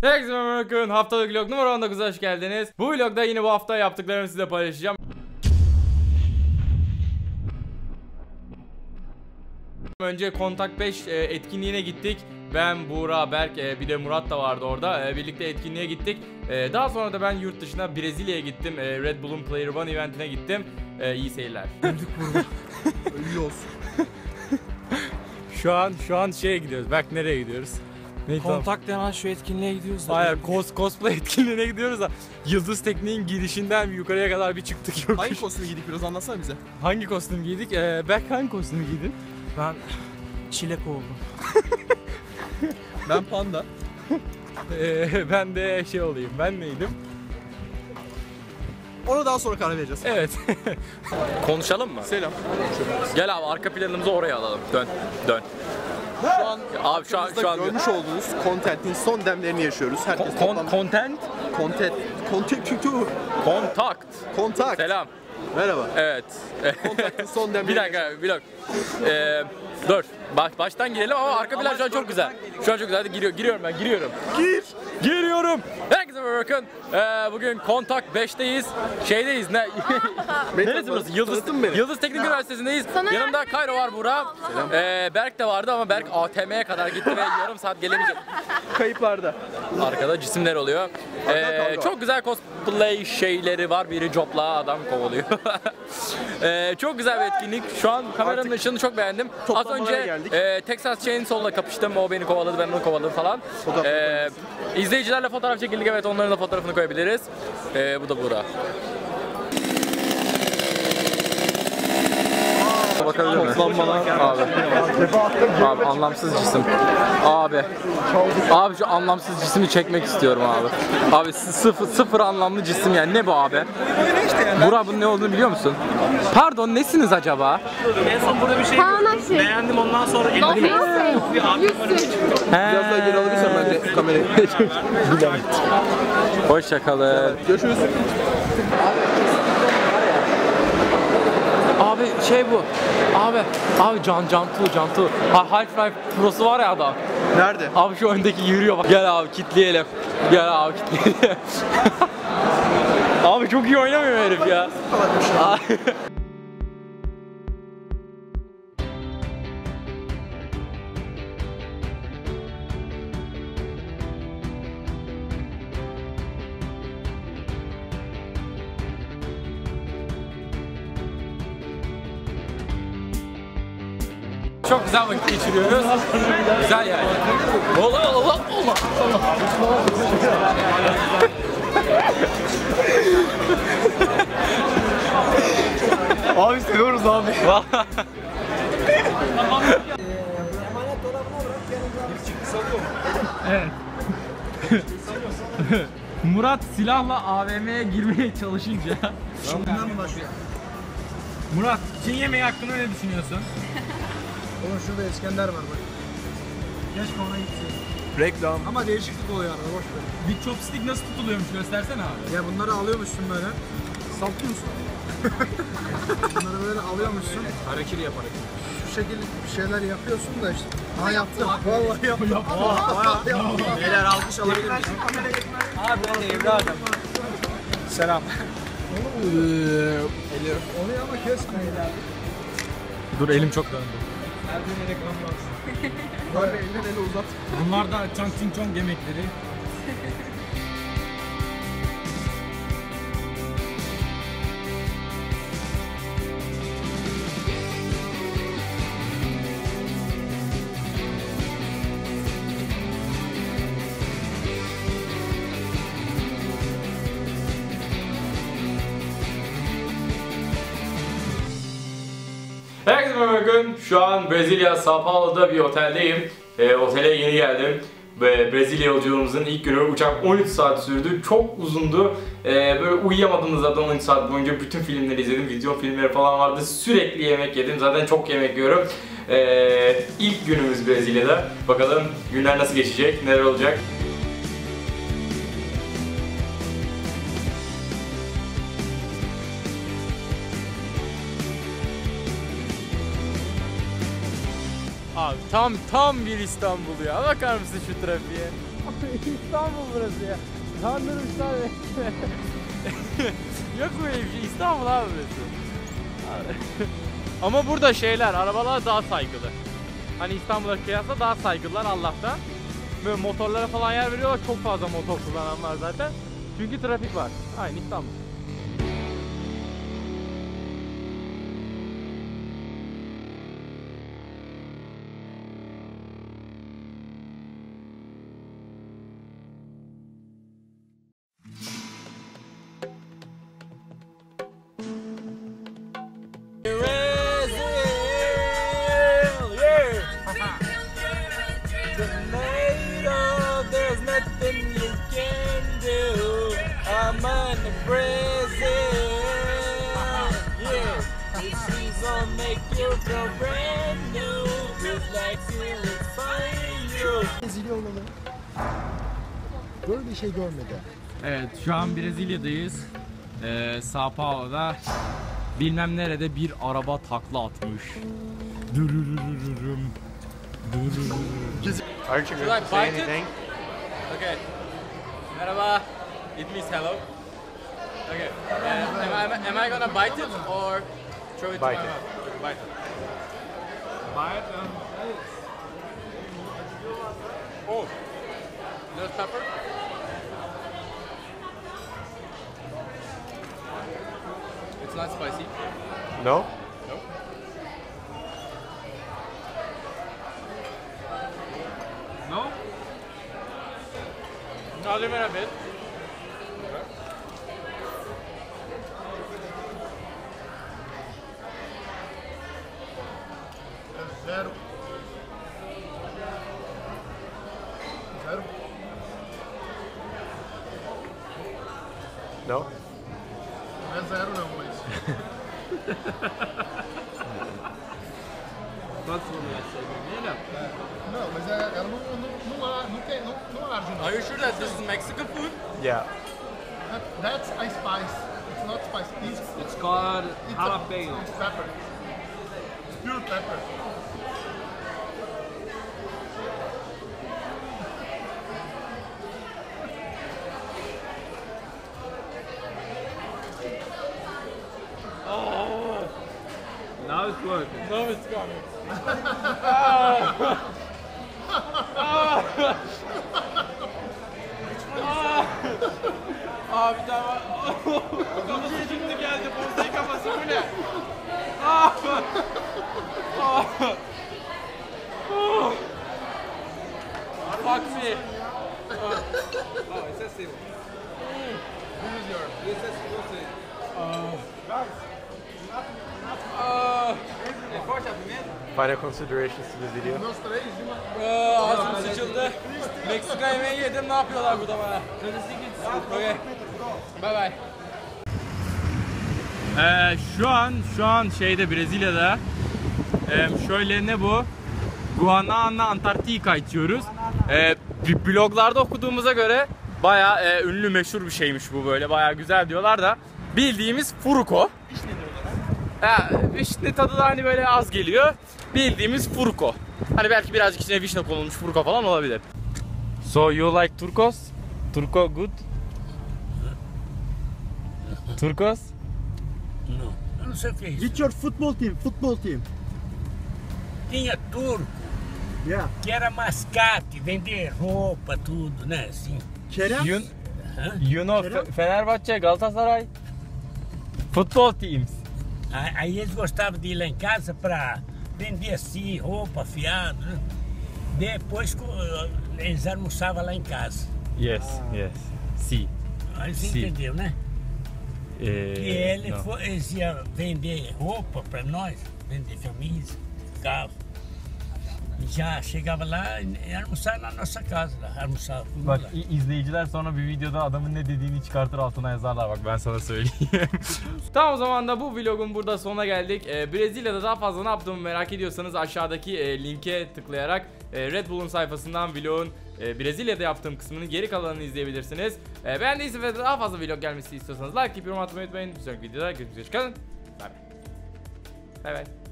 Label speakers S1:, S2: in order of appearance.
S1: Herkese merhaba. Haftalık vlog numara 19'a hoş geldiniz. Bu vlogda yine bu hafta yaptıklarımı size paylaşacağım. Önce Kontak 5 e, etkinliğine gittik. Ben, Buğra, Berk, e, bir de Murat da vardı orada. E, birlikte etkinliğe gittik. E, daha sonra da ben yurt dışına Brezilya'ya gittim. E, Red Bull'un Player One eventine gittim. E, iyi seyirler.
S2: İyi olsun.
S1: şu an şu an şeye gidiyoruz. Berk nereye gidiyoruz? Neydi?
S3: Kontak denen şu etkinliğe gidiyoruz da.
S1: Hayır cos, cosplay etkinliğine gidiyoruz da Yıldız Tekniğin girişinden yukarıya kadar bir çıktık yok.
S2: Hangi kostümü giydik biraz anlatsana bize.
S1: Hangi kostüm giydik? Ee, Berk hangi kostümü giydin?
S3: Ben çilek oldum.
S2: Ben panda.
S1: Ee, ben de şey olayım. Ben neydim?
S2: Ona daha sonra karar vereceğiz.
S1: Evet. Konuşalım mı?
S2: Selam.
S1: Gel abi arka planımızı oraya alalım. Dön. Dön.
S2: Şu an
S1: Abi şu an şu an
S2: görmüş olduğunuz contentin son demlerini yaşıyoruz. Herkes
S1: Kon-
S2: toplam
S1: content
S2: content content
S1: kontakt.
S2: kontak.
S1: Selam.
S2: Merhaba.
S1: Evet.
S2: Kontaktin son demleri.
S1: bir dakika, bir dakika. Ee, dur. Baş, baştan girelim ama arka plan şu an çok güzel. Şu an çok güzel. Hadi giriyor, giriyorum ben, giriyorum.
S2: Gir.
S1: Giriyorum. Herkese merhaba bakın. Ee, bugün Kontak 5'teyiz. Şeydeyiz. Ne? Neresi burası? Yıldız,
S2: Tanıttın beni.
S1: Yıldız Teknik Üniversitesi'ndeyiz.
S4: Sana
S1: Yanımda Kayro var Buğra. Ee, Berk de vardı ama Berk ATM'ye kadar gitti ve yarım saat gelemeyecek.
S2: Kayıplarda.
S1: Arkada cisimler oluyor. Ee,
S2: kavga var.
S1: çok güzel cosplay şeyleri var. Biri copla adam kovalıyor. ee, çok güzel bir etkinlik. Şu an kameranın
S2: Artık
S1: ışığını çok beğendim. Az önce
S2: geldik.
S1: e, Texas Chainsaw'la kapıştım. O beni kovaladı, ben onu kovaladım falan. Ee, izleyicilerle fotoğraf çekildik. Evet onların da fotoğrafını koyabiliriz. Ee, bu da Buğra. Bakabilir miyim? Abi. Abi anlamsız cisim. Abi. Abi şu anlamsız cisimi çekmek istiyorum abi. Abi sı- sıfır, sıfır anlamlı cisim yani ne bu abi? Burak bunun ne olduğunu biliyor musun? Pardon nesiniz acaba?
S3: En son burada bir şey
S4: Kaan.
S3: Beğendim ondan sonra.
S4: Yüzsün.
S2: Biraz daha geri alabilirsen bence kamerayı.
S1: Hoşçakalın.
S2: Görüşürüz.
S1: Abi şey bu. Abi, abi Can Cantu Cantu. Ha, Half-Life Pro'su var ya adam.
S2: Nerede?
S1: Abi şu öndeki yürüyor bak. Gel abi kitleyelim. Gel abi kitleyelim. abi çok iyi oynamıyor herif ya. Çok güzel vakit geçiriyoruz. Güzel yani. Allah Allah Allah.
S2: Abi seviyoruz abi.
S1: Murat silahla AVM'ye girmeye çalışınca. Murat, Çin yemeği hakkında ne düşünüyorsun?
S5: Oğlum şurada İskender var bak. Keşke ona gitsin.
S2: Reklam.
S5: Ama değişiklik oluyor arada boş ver.
S1: Bir chopstick nasıl tutuluyormuş göstersene abi.
S5: Ya bunları alıyormuşsun böyle. Sallıyorsun. bunları böyle alıyormuşsun. Hareketi yap hareketi. Şu şekilde bir şeyler yapıyorsun da işte. Ha yaptım. Vallahi yaptım. Vallahi yaptım.
S2: Beyler alkış alabilir miyiz?
S5: Abi ben de evladım. Selam. Onu ama kesme.
S1: Dur elim çok döndü.
S2: Abi elini ele uzat.
S1: Bunlar da Chang Ching Chong yemekleri. Herkese merhaba bakın. Şu an Brezilya, Sao Paulo'da bir oteldeyim. Ee, otele yeni geldim. Ve Brezilya yolculuğumuzun ilk günü uçak 13 saat sürdü. Çok uzundu. Ee, böyle uyuyamadım da zaten 13 saat boyunca bütün filmleri izledim. Video filmleri falan vardı. Sürekli yemek yedim. Zaten çok yemek yiyorum. Ee, ilk günümüz Brezilya'da. Bakalım günler nasıl geçecek, neler olacak. Tam tam bir İstanbul ya. Bakar mısın şu trafiğe? İstanbul burası ya. Kandırmışlar beni. Yok böyle bir şey. İstanbul abi burası. Ama burada şeyler, arabalar daha saygılı. Hani İstanbul'a kıyasla daha saygılılar Allah'tan. Böyle motorlara falan yer veriyorlar. Çok fazla motor kullanan var zaten. Çünkü trafik var. Aynı İstanbul.
S6: Brezilya olalım. Böyle bir şey görmedi.
S5: Evet şu an Brezilya'dayız. Ee, Sao Paulo'da bilmem nerede bir araba takla atmış. Dürürürürüm.
S3: Aren't you
S1: bite it? Okay. Merhaba. It means hello. Okay. Uh, am, I, am I gonna bite it or throw it
S3: Bite
S1: to my
S3: it.
S1: mouth? Okay, bite it. Oh. There's pepper. Not spicy.
S3: No?
S1: Nope. No? Not even a bit.
S6: Zero. Zero.
S3: No?
S6: Não, mas ela não, não, não, há, não, tem, não, não arde.
S1: Are you sure that this is Mexican food?
S3: Yeah.
S6: That- That's a spice. It's not spice. It's,
S1: It's called
S6: it's A, it's pepper. It's pure pepper.
S1: Working. Now it's coming. Abi daha kafası şimdi geldi. Bonsai kafası bu ne? Ah! Ah! Ah! Fuck me. Oh, it's a silver. This is yours. This is yours. Ah!
S3: Final considerations to the video.
S1: Aa, ağzım sıçıldı. Meksika yemeği yedim ne yapıyorlar burada bana? Okay. Bye bye.
S5: Ee, şu an şu an şeyde Brezilya'da ee, şöyle ne bu? Guanana Antarktika içiyoruz. Ee, bloglarda okuduğumuza göre baya e, ünlü meşhur bir şeymiş bu böyle baya güzel diyorlar da bildiğimiz furuko. Ha, vişne tadı da hani böyle az geliyor. Bildiğimiz furko. Hani belki birazcık içine vişne konulmuş furko falan olabilir. So you like turkos? Turko good? Turkos?
S4: Eu não sei o que é isso.
S6: Get your football team, football team.
S4: Tinha turco
S6: Yeah.
S4: que era mascate, vender roupa, tudo, né? Assim.
S6: Kerem?
S5: You, you know Fe- Fenerbahçe, Galatasaray? Football teams.
S4: Aí aí eles gostavam de ir lá em casa para vender assim, roupa, fiado, né? Depois eles almoçavam lá em casa.
S5: Yes, yes. Si.
S4: Aí você
S5: Sim.
S4: entendeu, né?
S5: Eh,
S4: E ele foi, eles iam vender roupa para nós, vender camisa, carro. E já chegava lá e almoçava na nossa casa, tudo
S5: Bak i- izleyiciler sonra bir videoda adamın ne dediğini çıkartır altına yazarlar bak ben sana söyleyeyim. tamam o zaman da bu vlogun burada sonuna geldik. Ee, Brezilya'da daha fazla ne yaptığımı merak ediyorsanız aşağıdaki e, linke tıklayarak e, Red Bull'un sayfasından vlogun e, Brezilya'da yaptığım kısmının geri kalanını izleyebilirsiniz. E, beğendiyseniz ve daha fazla vlog gelmesi istiyorsanız like, yorum atmayı unutmayın. Bir sonraki videoda görüşmek üzere. Kalın. Bay bay. Bay bay.